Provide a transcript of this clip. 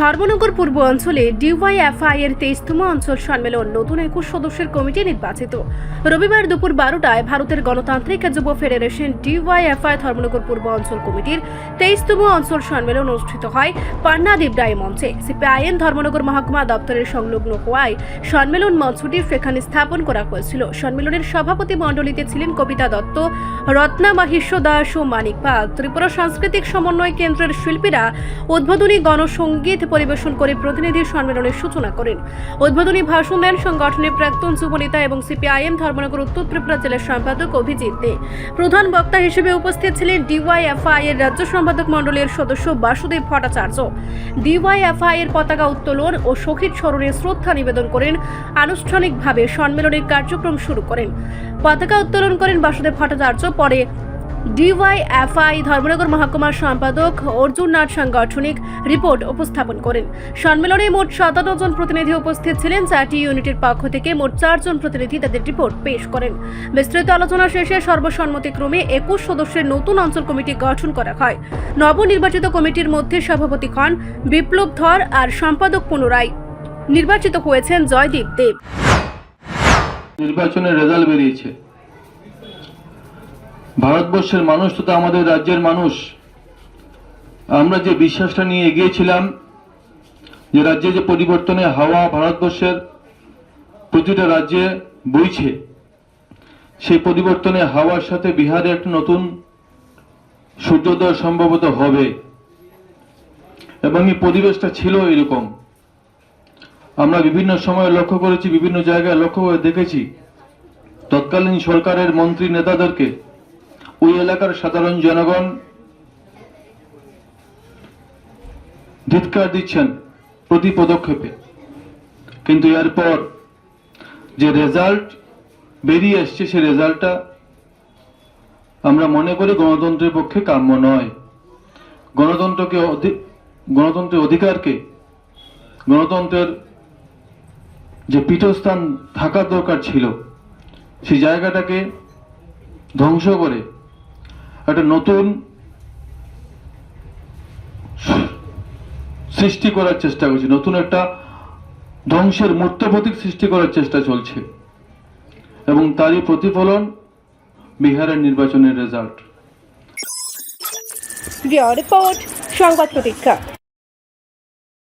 ধর্মনগর পূর্ব অঞ্চলে ডিওয়াইএফআই এর তেইশতম অঞ্চল সম্মেলন নতুন একুশ সদস্যের কমিটি নির্বাচিত। রবিবার দুপুর বারোটায় ভারতের গণতান্ত্রিক যুব ফেডারেশন ডিওয়াইএফআই ধর্মনগর পূর্ব অঞ্চল কমিটির তেইশতম অঞ্চল সম্মেলন অনুষ্ঠিত হয় পান্না দেবরায় মঞ্চে। সিপিআইএন ধর্মনগর মহকুমা দপ্তরের সংলগ্ন হওয়ায় সম্মেলন মঞ্চটি সেখানে স্থাপন করা হয়েছিল। সম্মেলনের সভাপতি মণ্ডলীতে ছিলেন কবিতা দত্ত, রত্না মাহিষ্য দাস ও মানিক পাল। ত্রিপুরা সাংস্কৃতিক সমন্বয় কেন্দ্রের শিল্পীরা উদ্বোধনী গণসঙ্গীত পরিবেশন করে প্রতিনিধি সম্মেলনের সূচনা করেন। উদ্বোধনী ভাষণ দেন সংগঠনের প্রাক্তন যুবনেতা এবং সিপিআইএম ধর্মনগর উত্তর ত্রিপুরা জেলার সম্পাদক অভিজিৎ দে। প্রধান বক্তা হিসেবে উপস্থিত ছিলেন ডিওয়াইএফআই এর রাজ্য সম্পাদক মণ্ডলের সদস্য বাসুদেব ভট্টাচার্য। ডিওয়াইএফআই এর পতাকা উত্তোলন ও শহীদ স্মরণে শ্রদ্ধা নিবেদন করেন। আনুষ্ঠানিকভাবে সম্মেলনের কার্যক্রম শুরু করেন। পতাকা উত্তোলন করেন বাসুদেব ভট্টাচার্য, পরে ডিওয়াইএফআই ধর্মনগর মহকুমার সম্পাদক অর্জুন নাথ সাংগঠনিক রিপোর্ট উপস্থাপন করেন। সম্মেলনে মোট সাতান্ন জন প্রতিনিধি উপস্থিত ছিলেন। চারটি ইউনিটের পক্ষ থেকে মোট চারজন প্রতিনিধি তাদের রিপোর্ট পেশ করেন। বিস্তৃত আলোচনা শেষে সর্বসম্মতিক্রমে একুশ সদস্যের নতুন অঞ্চল কমিটি গঠন করা হয়। নবনির্বাচিত কমিটির মধ্যে সভাপতি হন বিপ্লব ধর আর সম্পাদক পুনরায় নির্বাচিত হয়েছেন জয়দীপ দেব। নির্বাচনের রেজাল্ট বেরিয়েছে। ভারতবর্ষের মানুষ তথা আমাদের রাজ্যের মানুষ। আমরা যে বিশ্বাসটা নিয়ে এগিয়েছিলাম, যে রাজ্যে যে পরিবর্তনের হাওয়া ভারতবর্ষের প্রতিটা রাজ্যে বইছে, সেই পরিবর্তনের হাওয়ার সাথে বিহারে একটা নতুন সূর্যোদয় সম্ভবত হবে। এবং এই পরিবেশটা ছিল এরকম। আমরা বিভিন্ন সময় লক্ষ্য করেছি, বিভিন্ন জায়গায় লক্ষ্য করে দেখেছি। তৎকালীন সরকারের মন্ত্রী নেতাদেরকে ওই এলাকার সাধারণ জনগণ ধিৎকার দিচ্ছেন প্রতি পদক্ষেপে। কিন্তু এরপর যে রেজাল্ট বেরিয়ে এসছে সেই রেজাল্টটা আমরা মনে করি গণতন্ত্রের পক্ষে কাম্য নয়। গণতন্ত্রকে গণতন্ত্রের অধিকারকে, গণতন্ত্রের যে পীঠস্থান থাকার দরকার ছিল, সেই জায়গাটাকে ধ্বংস করে একটা নতুন সৃষ্টি করার চেষ্টা করছে, নতুন একটা ধ্বংসের মূর্ত প্রতীক সৃষ্টি করার চেষ্টা চলছে। এবং তারই প্রতিফলন বিহারের নির্বাচনের রেজাল্ট রিপোর্ট, সংবাদ প্রতীক্ষা।